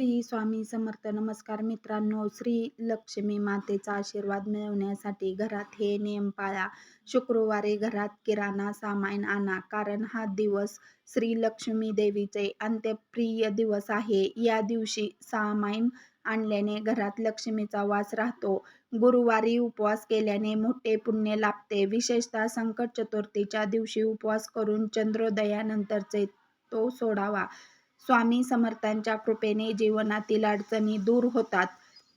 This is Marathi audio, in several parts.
श्री स्वामी समर्थ नमस्कार मित्रांनो श्री लक्ष्मी मातेचा आशीर्वाद मिळवण्यासाठी घरात हे नियम पाळा. शुक्रवारी घरात किराणा सामान आणा कारण हा दिवस श्री लक्ष्मी देवीचे अंत्यप्रिय दिवस आहे. या दिवशी सामान आणल्याने घरात लक्ष्मीचा वास राहतो. गुरुवारी उपवास केल्याने मोठे पुण्य लाभते. विशेषतः संकट चतुर्थीच्या दिवशी उपवास करून चंद्रोदयानंतरचे तो सोडावा. स्वामी समर्थांच्या कृपेने जीवनातील अडचणी दूर होतात.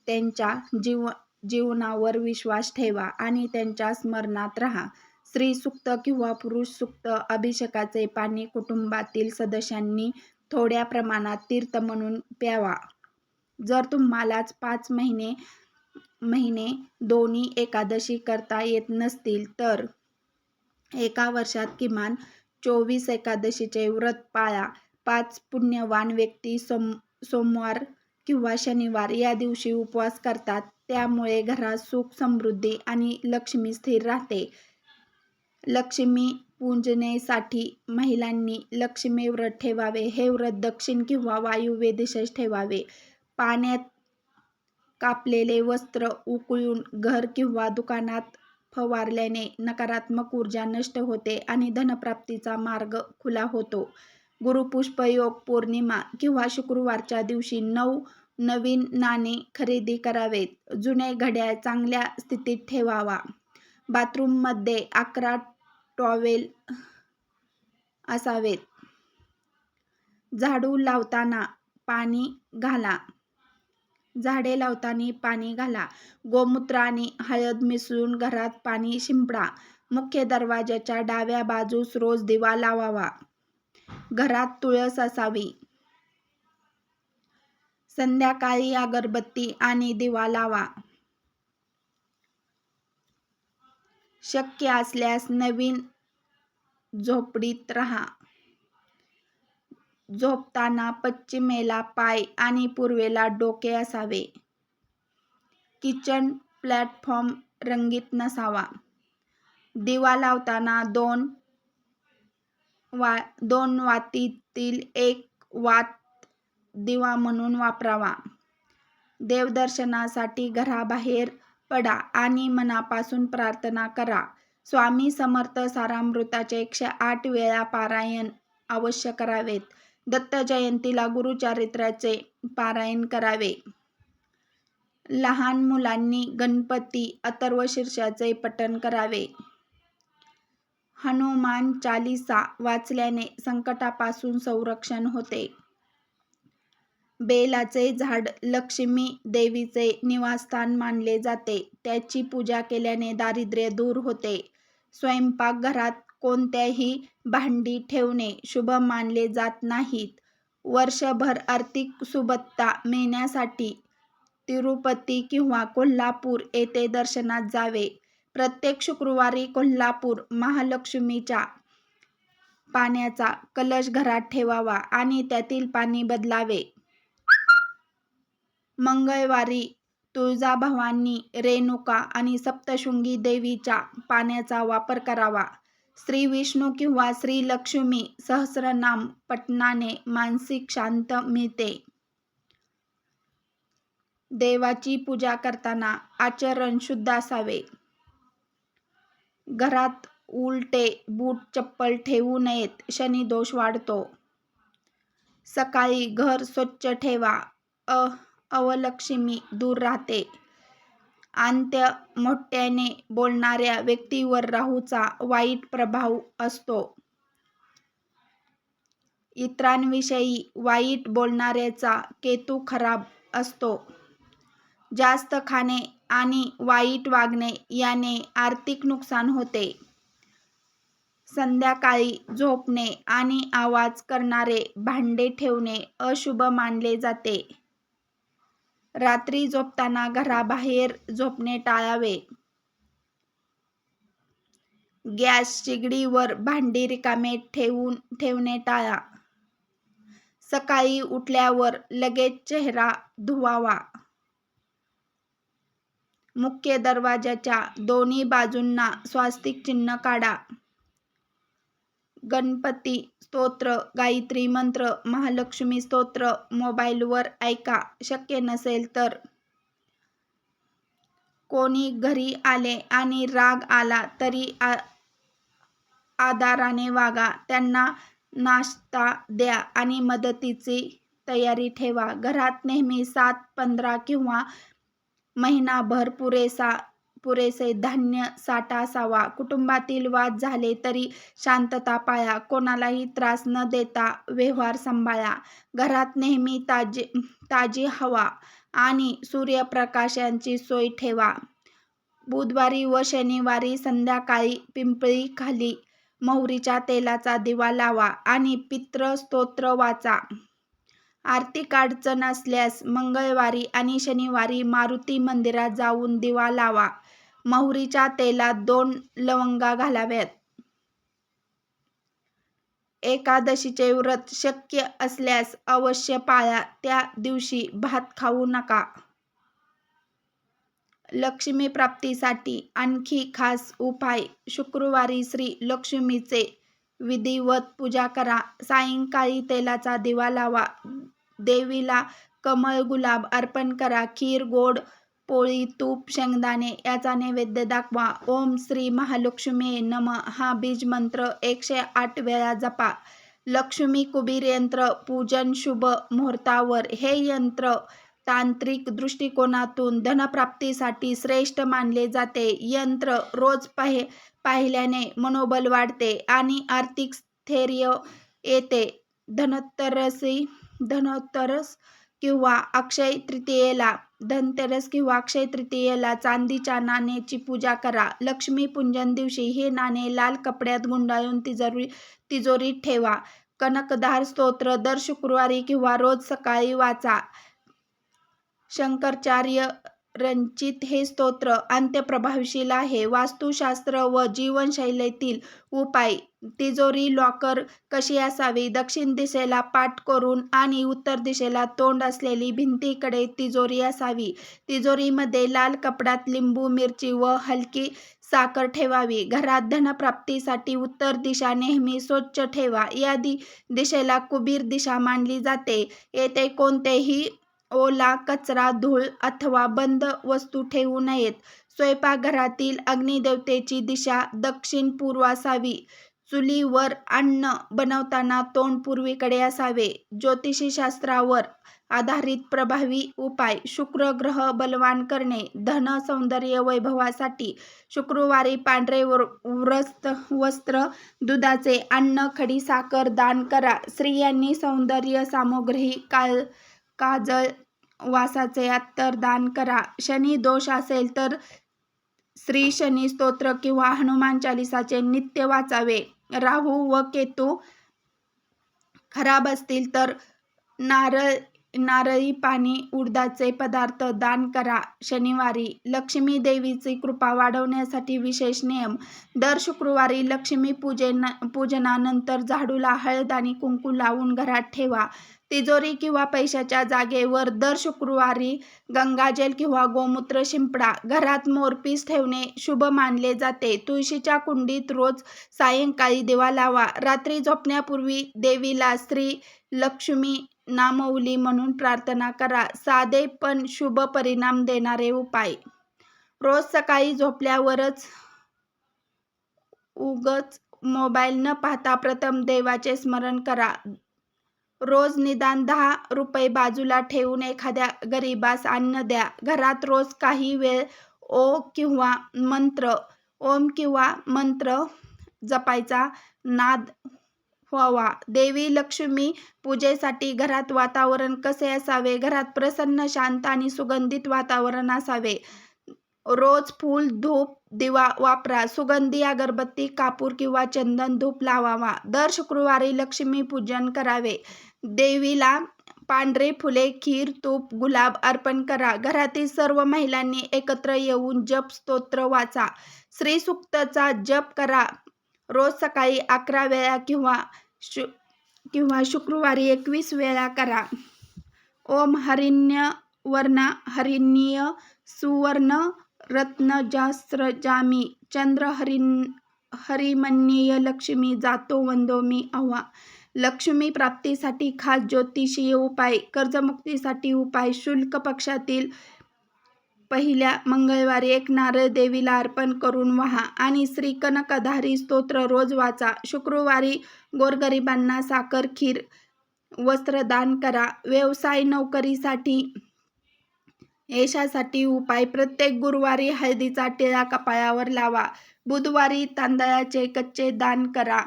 त्यांच्या जीव जीवनावर विश्वास ठेवा आणि त्यांच्या स्मरणात राहा. स्त्री सुक्त किंवा पुरुष सुक्त अभिषेकाचे पाणी कुटुंबातील सदस्यांनी थोड्या प्रमाणात तीर्थ म्हणून प्यावा. जर तुम्हालाच पाच महिने महिने दोन्ही एकादशी करता येत नसतील तर एका वर्षात किमान चोवीस एकादशीचे व्रत पाळा. पाच पुण्यवान व्यक्ती सोम सोमवार किंवा शनिवार या दिवशी उपवास करतात. त्यामुळे घरात सुख समृद्धी आणि लक्ष्मी स्थिर राहते. लक्ष्मी पूजनेसाठी महिलांनी लक्ष्मी व्रत ठेवावे. हे व्रत दक्षिण किंवा वायुव्य दिशेस ठेवावे. पाण्यात कापलेले वस्त्र उकळून घर किंवा दुकानात फवारल्याने नकारात्मक ऊर्जा नष्ट होते आणि धनप्राप्तीचा मार्ग खुला होतो. गुरुपुष्पयोग पौर्णिमा किंवा शुक्रवारच्या दिवशी नऊ नवीन नाणे खरेदी करावेत. जुने घड्याळ चांगल्या स्थितीत ठेवावा. बाथरूममध्ये अकरा टॉवेल असावेत. झाडू लावताना पाणी घाला. झाडे लावताना पाणी घाला. गोमूत्र आणि हळद मिसळून घरात पाणी शिंपडा. मुख्य दरवाजाच्या डाव्या बाजूस रोज दिवा लावावा. घरात तुळस असावी. संध्याकाळी अगरबत्ती आणि दिवा लावा. शक्य असल्यास नवीन झोपडीत राहा. झोपताना पश्चिमेला पाय आणि पूर्वेला डोके असावे. किचन प्लॅटफॉर्म रंगीत नसावा. दिवा लावताना दोन वा दोन वातीतील एक वात दिवा म्हणून वापरावा. देवदर्शनासाठी घराबाहेर पडा आणि मनापासून प्रार्थना करा. स्वामी समर्थ सारामृताचे एकशे आठ वेळा पारायण अवश्य करावेत. दत्त जयंतीला गुरुचारित्राचे पारायण करावे. लहान मुलांनी गणपती अथर्व शीर्षाचे पठण करावे. हनुमान चालिसा वाचल्याने संकटापासून संरक्षण होते. बेलाचे झाड लक्ष्मी देवीचे निवासस्थान मानले जाते. त्याची पूजा केल्याने दारिद्र्य दूर होते. स्वयंपाकघरात कोणत्याही भांडी ठेवणे शुभ मानले जात नाहीत. वर्षभर आर्थिक सुबत्ता मिळण्यासाठी तिरुपती किंवा कोल्हापूर येथे दर्शनात जावे. प्रत्येक शुक्रवारी कोल्हापूर महालक्ष्मीच्या पाण्याचा कलश घरात ठेवावा आणि त्यातील पाणी बदलावे. मंगळवारी तुळजाभवानी रेणुका आणि सप्तशृंगी देवीच्या पाण्याचा वापर करावा. श्री विष्णू किंवा श्री लक्ष्मी सहस्रनाम पठणाने मानसिक शांत मिळते. देवाची पूजा करताना आचरण शुद्ध असावे. घरात उलटे बूट चप्पल ठेवू नयेत शनी दोष वाढतो. सकाळी घर स्वच्छ ठेवा. अ अवलक्ष्मी दूर राहते. अंत्य मोठ्याने बोलणाऱ्या व्यक्तीवर राहूचा वाईट प्रभाव असतो. इतरांविषयी वाईट बोलणाऱ्याचा केतू खराब असतो. जास्त खाणे आणि वाईट वागणे याने आर्थिक नुकसान होते. संध्याकाळी झोपणे आणि आवाज करणारे भांडे ठेवणे अशुभ मानले जाते. रात्री झोपताना घराबाहेर झोपणे टाळावे. गॅस शिगडीवर भांडी रिकामे ठेवून ठेवणे टाळा. सकाळी उठल्यावर लगेच चेहरा धुवावा. मुख्य दरवाजाच्या दोन्ही बाजूंना स्वास्तिक चिन्ह काढा. गणपती स्तोत्र गायत्री मंत्र महालक्ष्मी स्तोत्र मोबाईलवर ऐका. शक्य नसेल तर. कोणी घरी आले आणि राग आला तरी आ आदाराने वागा. त्यांना नाश्ता द्या आणि मदतीची तयारी ठेवा. घरात नेहमी सात पंधरा किंवा महिनाभर पुरेसा पुरेसे धान्य साठा असावा. कुटुंबातील वाद झाले तरी शांतता पाळा कोणालाही त्रास न देता व्यवहार सांभाळा. घरात नेहमी ताजी ताजी हवा आणि सूर्यप्रकाशांची सोय ठेवा. बुधवारी व शनिवारी संध्याकाळी पिंपळी खाली मोहरीच्या तेलाचा दिवा लावा आणि पित्र स्तोत्र वाचा. आर्थिक अडचण असल्यास मंगळवारी आणि शनिवारी मारुती मंदिरात जाऊन दिवा लावा. मोहरीच्या तेलात दोन लवंगा घालाव्यात. एकादशीचे व्रत शक्य असल्यास अवश्य पाळा. त्या दिवशी भात खाऊ नका. लक्ष्मी प्राप्तीसाठी आणखी खास उपाय. शुक्रवारी श्री लक्ष्मीचे विधिवत पूजा करा. सायंकाळी तेलाचा दिवा लावा. देवीला कमळ गुलाब अर्पण करा. खीर गोड पोळी तूप शेंगदाणे याचा नैवेद्य दाखवा. ओम श्री महालक्ष्मी नम. हा बीज मंत्र एकशे आठ वेळा जपा. लक्ष्मी कुबीर यंत्र पूजन शुभ मुहूर्तावर. हे यंत्र तांत्रिक दृष्टिकोनातून धनप्राप्तीसाठी श्रेष्ठ मानले जाते. यंत्र रोज पाहि पाहिल्याने मनोबल वाढते आणि आर्थिक स्थैर्य येते. धनोत्तरसी धनोत्तरस किंवा अक्षय तृतीयेला धनतेरस किंवा अक्षय तृतीयेला चांदीच्या नाण्याची पूजा करा. लक्ष्मी पूजन दिवशी हे नाणे लाल कपड्यात गुंडाळून तिजोरी तिजोरीत ठेवा. कनकधार स्तोत्र दर शुक्रवारी किंवा रोज सकाळी वाचा. शंकराचार्य रचित हे स्तोत्र अंत्यप्रभावशील आहे. वास्तुशास्त्र व जीवनशैलीतील उपाय. तिजोरी लॉकर कशी असावी? दक्षिण दिशेला पाठ करून आणि उत्तर दिशेला तोंड असलेली भिंतीकडे तिजोरी असावी. तिजोरीमध्ये लाल कपड्यात लिंबू मिरची व हलकी साखर ठेवावी. घरात धनप्राप्तीसाठी उत्तर दिशा नेहमी स्वच्छ ठेवा. या दि दिशेला कुबीर दिशा मानली जाते. येथे कोणतेही ओला कचरा धूळ अथवा बंद वस्तू ठेवू नयेत. स्वयंपाकघरातील अग्निदेवतेची दिशा दक्षिण पूर्व असावी चुलीवर अन्न बनवताना तोंड पूर्वीकडे असावे. ज्योतिषशास्त्रावर आधारित प्रभावी उपाय शुक्र ग्रह बलवान करणे धन सौंदर्य वैभवासाठी शुक्रवारी पांढरे व्रस्त वस्त्र दुधाचे अन्न खडी साखर दान करा. स्त्रियांनी सौंदर्य सामुग्री काळ काजळ वासाचे अत्तर दान करा. शनी दोष असेल तर श्री शनी स्तोत्र किंवा हनुमान चालिसाचे नित्य वाचावे. राहू व केतू खराब असतील तर नारळ नारळी पाणी उडदाचे पदार्थ दान करा. शनिवारी लक्ष्मी देवीची कृपा वाढवण्यासाठी विशेष नियम. दर शुक्रवारी लक्ष्मी पूजेन पूजनानंतर झाडूला हळद आणि कुंकू लावून घरात ठेवा. तिजोरी किंवा पैशाच्या जागेवर दर शुक्रवारी गंगाजल किंवा गोमूत्र शिंपडा घरात मोरपीस ठेवणे शुभ मानले जाते. तुळशीच्या कुंडीत रोज सायंकाळी दिवा लावा. रात्री झोपण्यापूर्वी देवीला श्री लक्ष्मी नामवली म्हणून प्रार्थना करा. साधे पण शुभ परिणाम देणारे उपाय. रोज सकाळी झोपल्यावरच उगच मोबाईल न पाहता प्रथम देवाचे स्मरण करा. रोज निदान दहा रुपये बाजूला ठेवून एखाद्या गरीबास अन्न द्या. घरात रोज काही वेळ ओ किंवा मंत्र ओम किंवा मंत्र जपायचा नाद व्हावा. देवी लक्ष्मी पूजेसाठी घरात वातावरण कसे असावे? घरात प्रसन्न शांत आणि सुगंधित वातावरण असावे. रोज फूल धूप दिवा वापरा. सुगंधी अगरबत्ती कापूर किंवा चंदन धूप लावावा. दर शुक्रवारी लक्ष्मी पूजन करावे. देवीला पांढरे फुले खीर तूप गुलाब अर्पण करा. घरातील सर्व महिलांनी एकत्र येऊन जप स्तोत्र वाचा. श्री सुक्तचा जप करा. रोज सकाळी अकरा वेळा किंवा शु किंवा शुक्रवारी एकवीस वेळा करा. ओम हरिण्य वर्ण हरिण्य सुवर्ण रत्न जास्त्र जामी चंद्र हरिण हरिमन्येय लक्ष्मी जातो वंदो मी आव्हा. लक्ष्मी प्राप्तीसाठी खास ज्योतिषीय उपाय कर्जमुक्तीसाठी उपाय शुल्क पक्षातील पहिल्या मंगळवारी एक नारळ देवीला अर्पण करून व्हा आणि श्री कनकधारी स्तोत्र रोज वाचा. शुक्रवारी गोरगरिबांना साखर खीर वस्त्रदान करा. व्यवसाय नोकरीसाठी यशासाठी उपाय प्रत्येक गुरुवारी हळदीचा टिळा कपाळावर लावा. बुधवारी तांदळाचे कच्चे दान करा.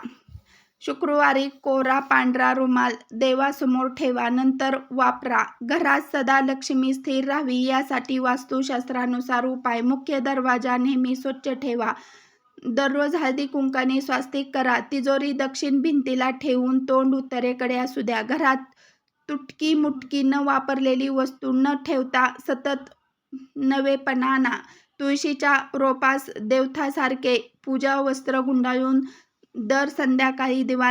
शुक्रवारी कोरा पांढरा रुमाल देवासमोर ठेवा नंतर वापरा. घरात सदा लक्ष्मी स्थिर राहावी यासाठी वास्तुशास्त्रानुसार उपाय. मुख्य दरवाजा नेहमी स्वच्छ ठेवा. दररोज हळदी कुंकाने स्वास्तिक करा. तिजोरी दक्षिण भिंतीला ठेवून तोंड उत्तरेकडे असू द्या. घरात तुटकी मुटकी न वापरलेली वस्तू न ठेवता सतत नवेपणा तुळशीच्या रोपास देवथासारखे पूजा वस्त्र गुंडाळून दर संध्याकाळी दिवा